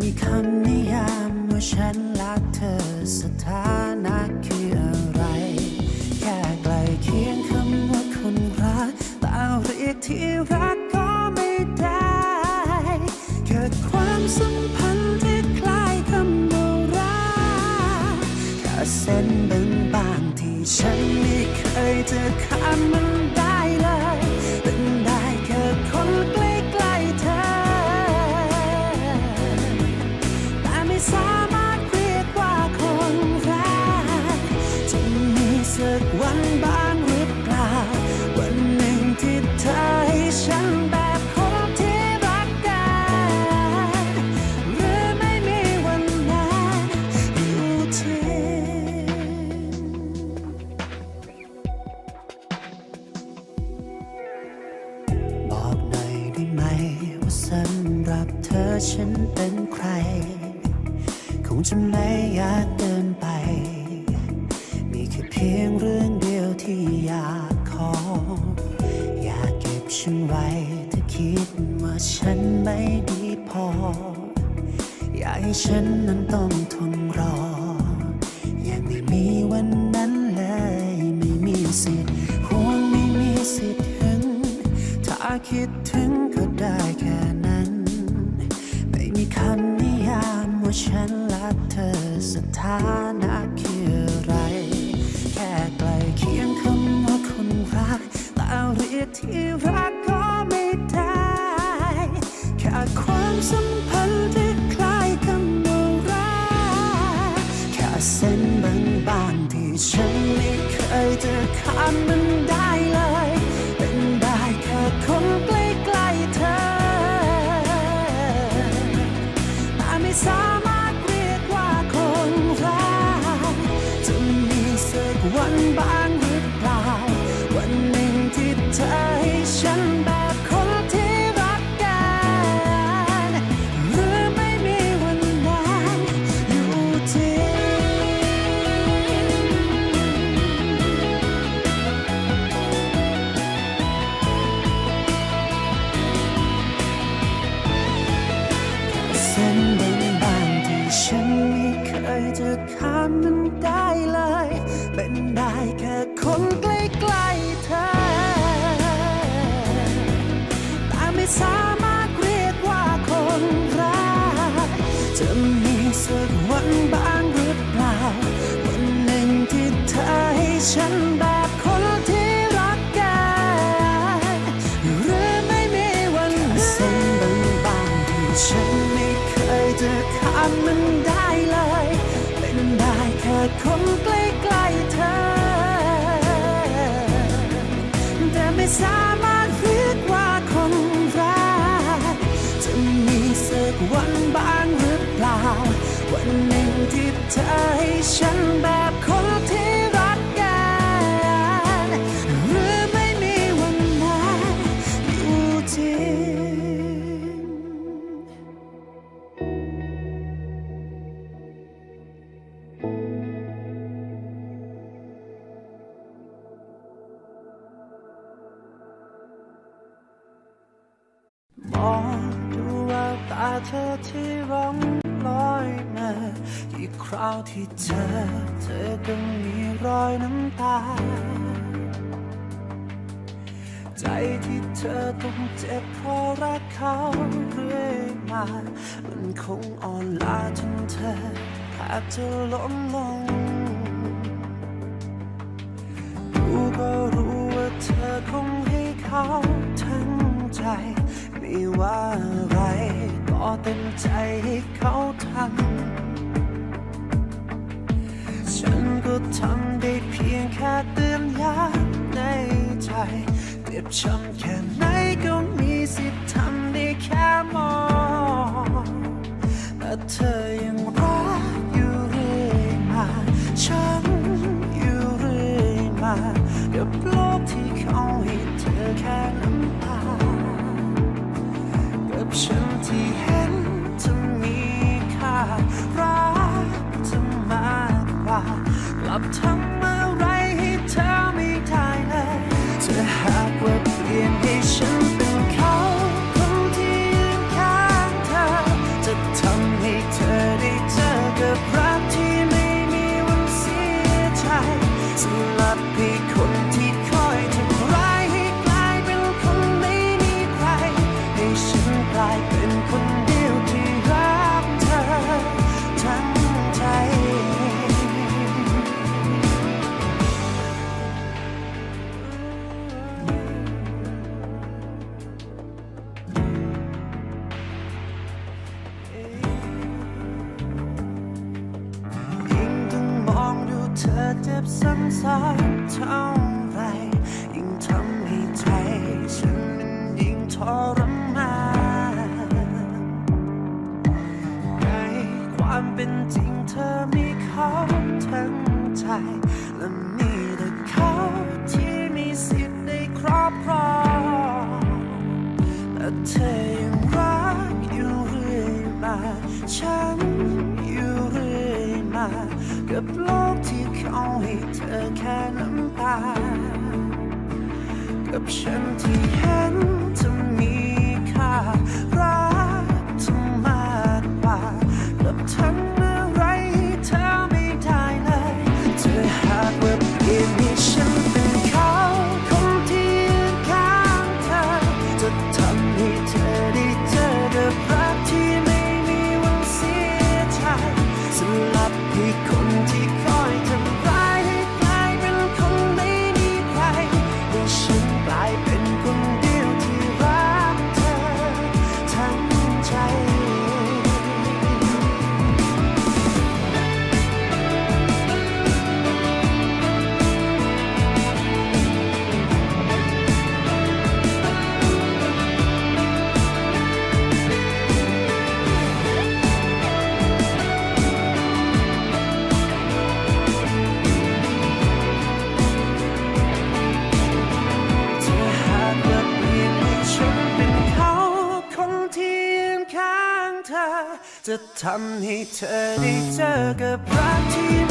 มีคำนิยามว่าฉันและเธอสถานะคืออะไร แค่ใกลเคียงคำว่าคนรักแต่เรียกที่รักก็ไม่ได้เกิดความสัมพันธ์ที่คล้ายคำว่ารักแค่เส้นบางๆที่ฉันไม่เคยจะข้ามมัน ฉันไว้ถ้าคิดว่าฉันไม่ดีพอ อยากให้ฉันนั้นต้อง เส้นบางๆที่ฉันไม่เคยจะข้ามมันได้ ให้ องดูแววตาเธอที่ร้องลอยมาอีกคราวที่เจอเธอก็มีรอยน้ำตา ใจที่เธอต้องเจ็บเพราะรักเขาเรื่อยมา มันคงอ่อนล้าจนเธอแทบจะล้มลงดูก็รู้ว่าเธอคงให้เขาทั้งใจ ไม่ว่าอะไร ก็เต็มใจให้เขาทำฉันก็ทำได้เพียงแค่เตือนย้ำในใจเจ็บช้ำแค่ไหนก็มีสิทธิ์ทำได้แค่มองแต่เธอยัง ท่าไรยิ่งทำให้ใจฉันมันยิ่งทรมานในความเป็นจริงเธอมีเขาทั้งใจและมีแต่เขาที่มีสิทธิ์ในครอบครองแต่เธอยังรักอยู่เรื่อยมา ฉันอยู่เรื่อยมากับโลก เอาให้เธอแค่น้ำตา กับฉันที่เห็น จะทำให้เธอได้เจอกับรักที่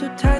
สรุปสุดท้าย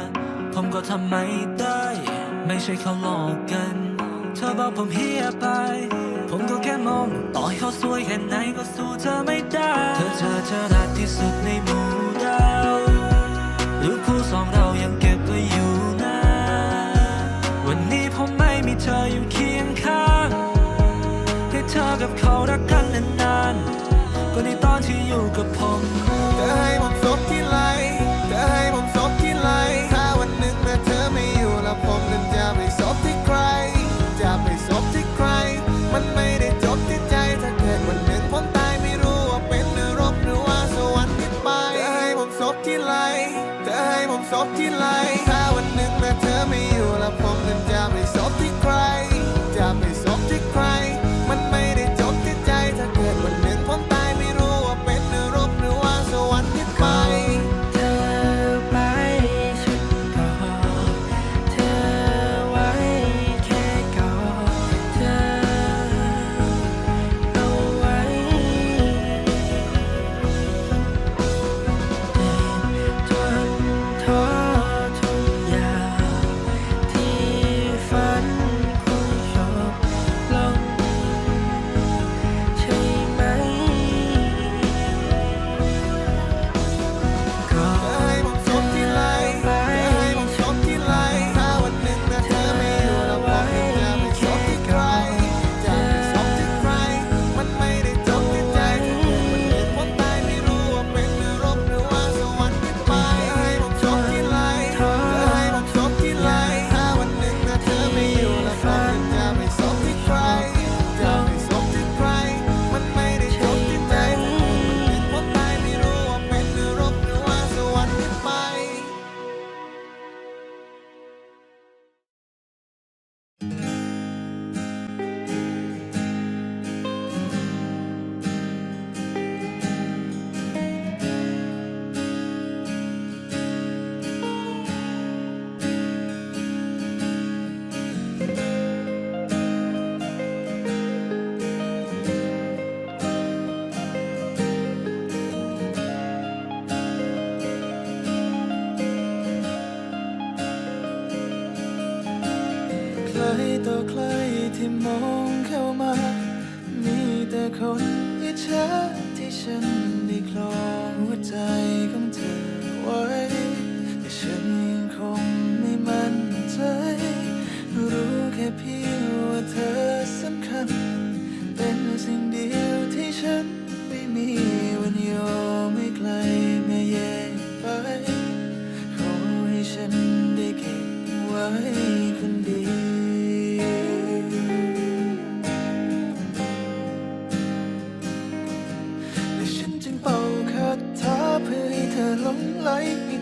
ทำไม่ได้ ไม่ใช่เขาหลอกกัน เธอบอกผมเฮียไป ผมก็แค่มอง ต่อให้เขาสวยแค่ไหนก็สู้เธอไม่ได้ เธอเธอเธอรักที่สุดในหมู่ดาวรูปคู่สองเรายังเก็บไว้อยู่นะวันนี้ผมไม่มีเธออยู่เคียงข้างให้เธอกับเขารักกันนานๆก็ในตอนที่อยู่กับผมเธอให้ผมซบที่ไหลเธอให้ผม ที่ไหลเธอให้ผมซบที่ไหลถ้าวันหนึ่งนะเธอไม่อยู่แล้วผมนั้นจะไป มองเข้ามา มีแต่คนอิจฉาที่ฉันได้คลองหัวใจของเธอไว้ แต่ฉันยังคงไม่มั่นใจ รู้แค่เพียงว่าเธอสำคัญ เป็นสิ่งเดียวที่ฉันไม่มีวันยอมไม่ไกลไม่แยกไป ขอให้ฉันได้เก็บไว้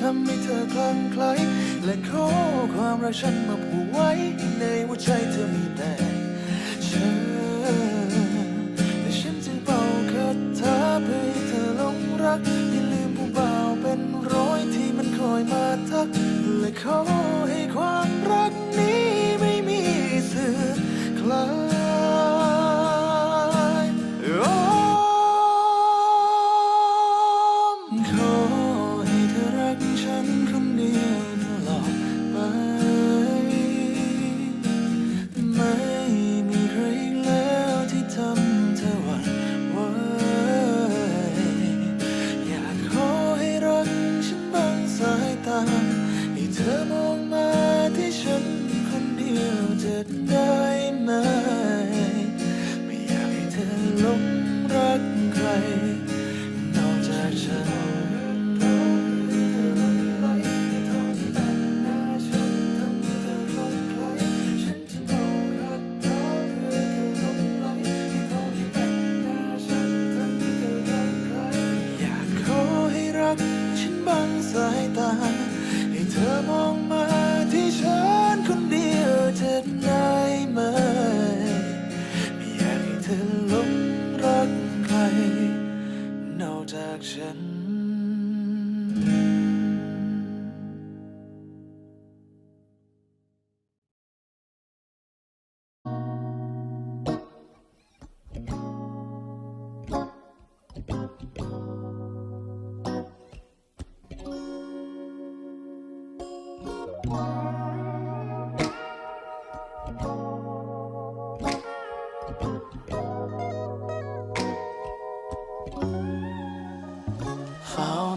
ทำให้เธอคลั่งไคล้และขอความรักฉันมาผูกไว้ ในหัวใจเธอมีแต่ฉันและฉันจึงเป่าคาถาเพื่อให้เธอหลงรักอย่าลืมผู้บ่าวเป็นร้อยที่มันคอยมาทัก และขอให้ความรักนี้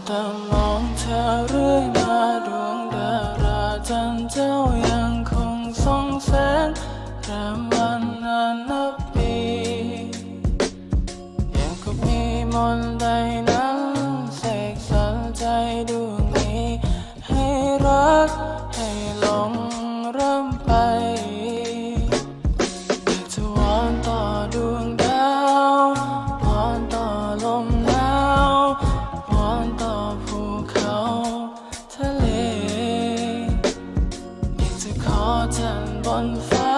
แต่มองเธอเรื่อยมาดวงดาราจันทร์เจ้ายังคงส่องแสงรำ ท่านบนฟ้า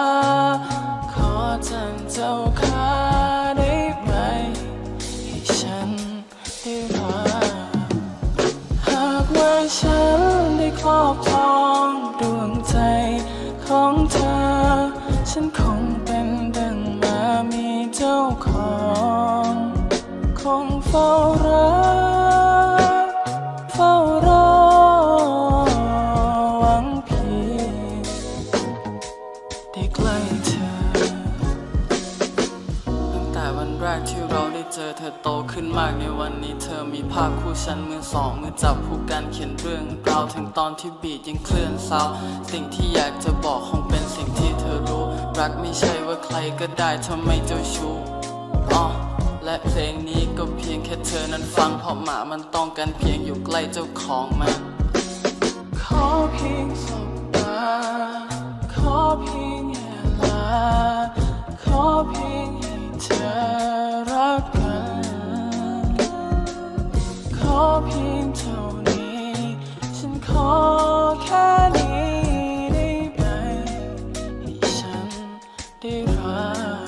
ขอท่านเจ้าค่า ขึ้นมากในวันนี้เธอมีภาพคู่ฉันมือสองมือจับคู่กันเขียนเรื่องราวถึงตอนที่บีดยังเคลื่อนเศร้าสิ่งที่อยากจะบอกคงเป็นสิ่งที่เธอรู้ รักไม่ใช่ว่าใครก็ได้ทำไมเจ้าชู้อ๋อและเพลงนี้ก็เพียงแค่เธอนั้นฟังเพราะหมามันต้องการเพียงอยู่ใกล้เจ้าของมันขอเพียงสบตาขอเพียงเวลาขอเพียง อเพียงเท่านี้ ฉันขอแค่นี้ได้ไหมให้ฉันได้รัก